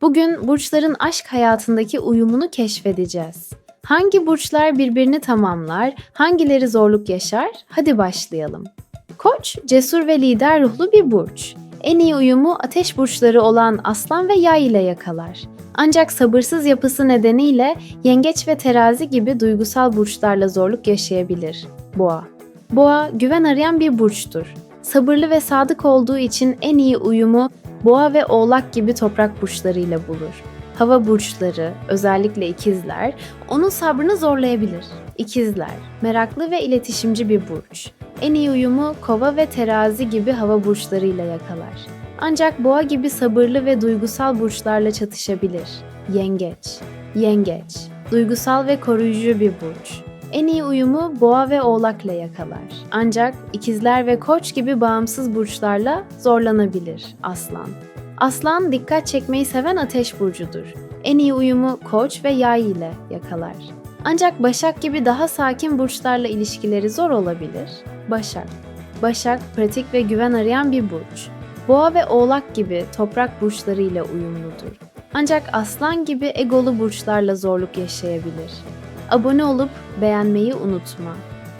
Bugün burçların aşk hayatındaki uyumunu keşfedeceğiz. Hangi burçlar birbirini tamamlar, hangileri zorluk yaşar? Hadi başlayalım. Koç, cesur ve lider ruhlu bir burç. En iyi uyumu ateş burçları olan Aslan ve Yay ile yakalar. Ancak sabırsız yapısı nedeniyle Yengeç ve Terazi gibi duygusal burçlarla zorluk yaşayabilir. Boğa. Boğa, güven arayan bir burçtur. Sabırlı ve sadık olduğu için en iyi uyumu Boğa ve Oğlak gibi toprak burçlarıyla bulur. Hava burçları, özellikle ikizler, onun sabrını zorlayabilir. İkizler, meraklı ve iletişimci bir burç. En iyi uyumu Kova ve Terazi gibi hava burçlarıyla yakalar. Ancak Boğa gibi sabırlı ve duygusal burçlarla çatışabilir. Yengeç, Yengeç, duygusal ve koruyucu bir burç. En iyi uyumu Boğa ve Oğlak'la yakalar. Ancak ikizler ve Koç gibi bağımsız burçlarla zorlanabilir Aslan. Aslan dikkat çekmeyi seven ateş burcudur. En iyi uyumu Koç ve Yay ile yakalar. Ancak Başak gibi daha sakin burçlarla ilişkileri zor olabilir. Başak. Başak pratik ve güven arayan bir burç. Boğa ve Oğlak gibi toprak burçlarıyla uyumludur. Ancak Aslan gibi egolu burçlarla zorluk yaşayabilir. Abone olup beğenmeyi unutma.